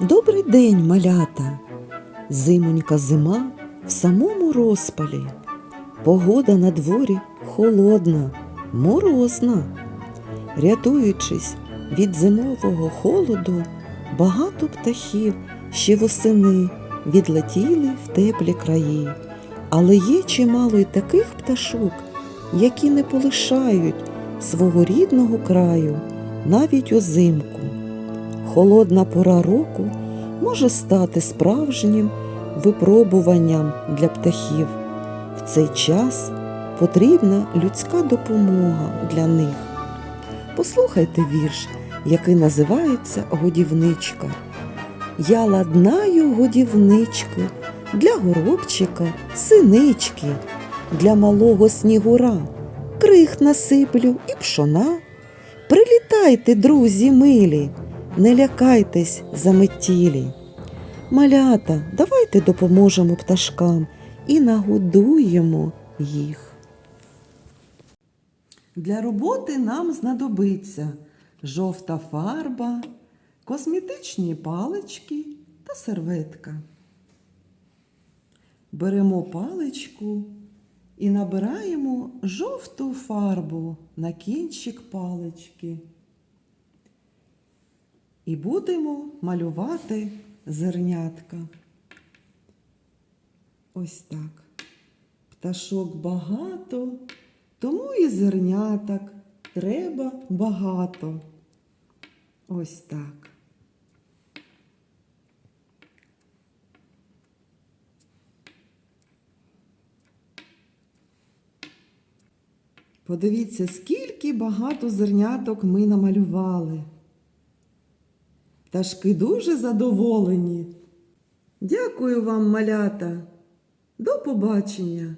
Добрий день, малята! Зимонька зима в самому розпалі. Погода на дворі холодна, морозна. Рятуючись від зимового холоду, багато птахів ще восени відлетіли в теплі краї. Але є чимало й таких пташок, які не полишають свого рідного краю навіть узимку. Холодна пора року може стати справжнім випробуванням для птахів. В цей час потрібна людська допомога для них. Послухайте вірш, який називається Годівничка. Я ладнаю годівничку для горобчика, синички, для малого снігура, крих насиплю і пшона. Прилітайте, друзі милі, не лякайтесь заметілі. Малята, давайте допоможемо пташкам і нагодуємо їх. Для роботи нам знадобиться жовта фарба, косметичні палички та серветка. Беремо паличку і набираємо жовту фарбу на кінчик палички. І будемо малювати зернятка. Ось так. Пташок багато, тому і зерняток треба багато. Ось так. Подивіться, скільки багато зерняток ми намалювали. Пташки дуже задоволені. Дякую вам, малята. До побачення!